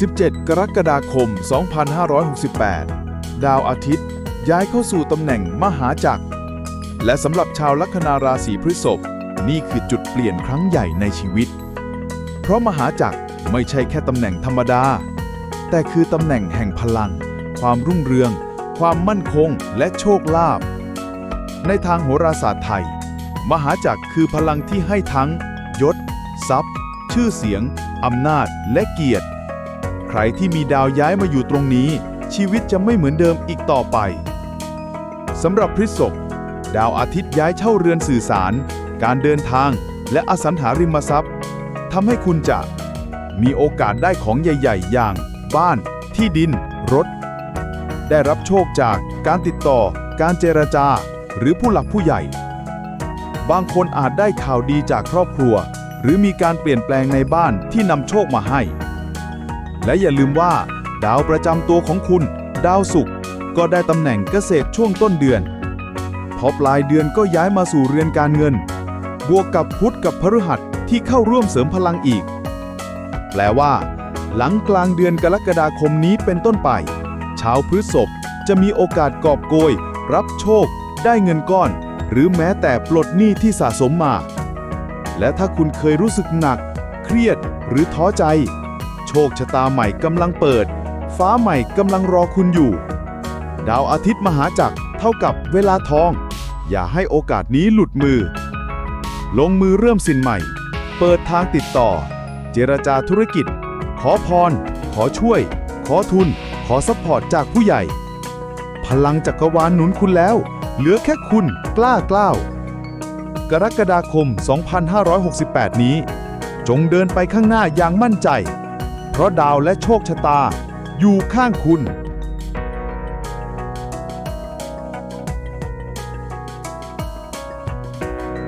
17 กรกฎาคม 2568 ดาวอาทิตย์ ย้ายเข้าสู่ตำแหน่งมหาจักร และสำหรับชาวลัคนาราศีพฤษภนี่คือจุดเปลี่ยนครั้งใหญ่ในชีวิต เพราะมหาจักรไม่ใช่แค่ตำแหน่งธรรมดา แต่คือตำแหน่งแห่งพลัง ความรุ่งเรือง ความมั่นคง และโชคลาภ ในทางโหราศาสตร์ไทย มหาจักรคือพลังที่ให้ทั้ง ยศ ทรัพย์ ชื่อเสียง อำนาจ และเกียรติ ใครที่มีดาวย้ายมาอยู่ตรงนี้ ชีวิตจะไม่เหมือนเดิมอีกต่อไปสำหรับพฤษภดาวอาทิตย์ย้ายเช่าเรือนสื่อสาร การเดินทาง และอสังหาริมทรัพย์ทำให้คุณจะ มีโอกาสได้ของใหญ่ ๆ อย่าง บ้าน ที่ดิน รถ ได้รับโชคจากการติดต่อ การเจรจา หรือผู้หลักผู้ใหญ่ บางคนอาจได้ข่าวดีจากครอบครัว หรือมีการเปลี่ยนแปลงในบ้านที่นำโชคมาให้ และอย่าลืมว่า ดาวประจำตัวของคุณ ดาวศุกร์ก็ได้ตำแหน่งเกษตรช่วงต้นเดือน พอปลายเดือนก็ย้ายมาสู่เรือนการเงิน บวกกับพุธกับพฤหัสที่เข้าร่วมเสริมพลังอีก แปลว่า หลังกลางเดือนกรกฎาคมนี้เป็นต้นไป ชาวพฤษภจะมีโอกาสกอบโกย รับโชค ได้เงินก้อน หรือแม้แต่ปลดหนี้ที่สะสมมา และถ้าคุณเคยรู้สึกหนัก เครียดหรือท้อใจ โชคชะตาใหม่กำลังเปิด ฟ้าใหม่กำลังรอคุณอยู่ ดาวอาทิตย์มหาจักรเท่ากับเวลาทอง อย่าให้โอกาสนี้หลุดมือ ลงมือเริ่มสิ่งใหม่ เปิดทางติดต่อ เจรจาธุรกิจ ขอพร ขอช่วย ขอทุน ขอซัพพอร์ตจากผู้ใหญ่ พลังจักรวาลหนุนคุณแล้ว เหลือแค่คุณกล้ากล้าวกรกฎาคม 2568 นี้ จงเดินไปข้างหน้าอย่างมั่นใจ เพราะดาวและโชคชะตาอยู่ข้างคุณ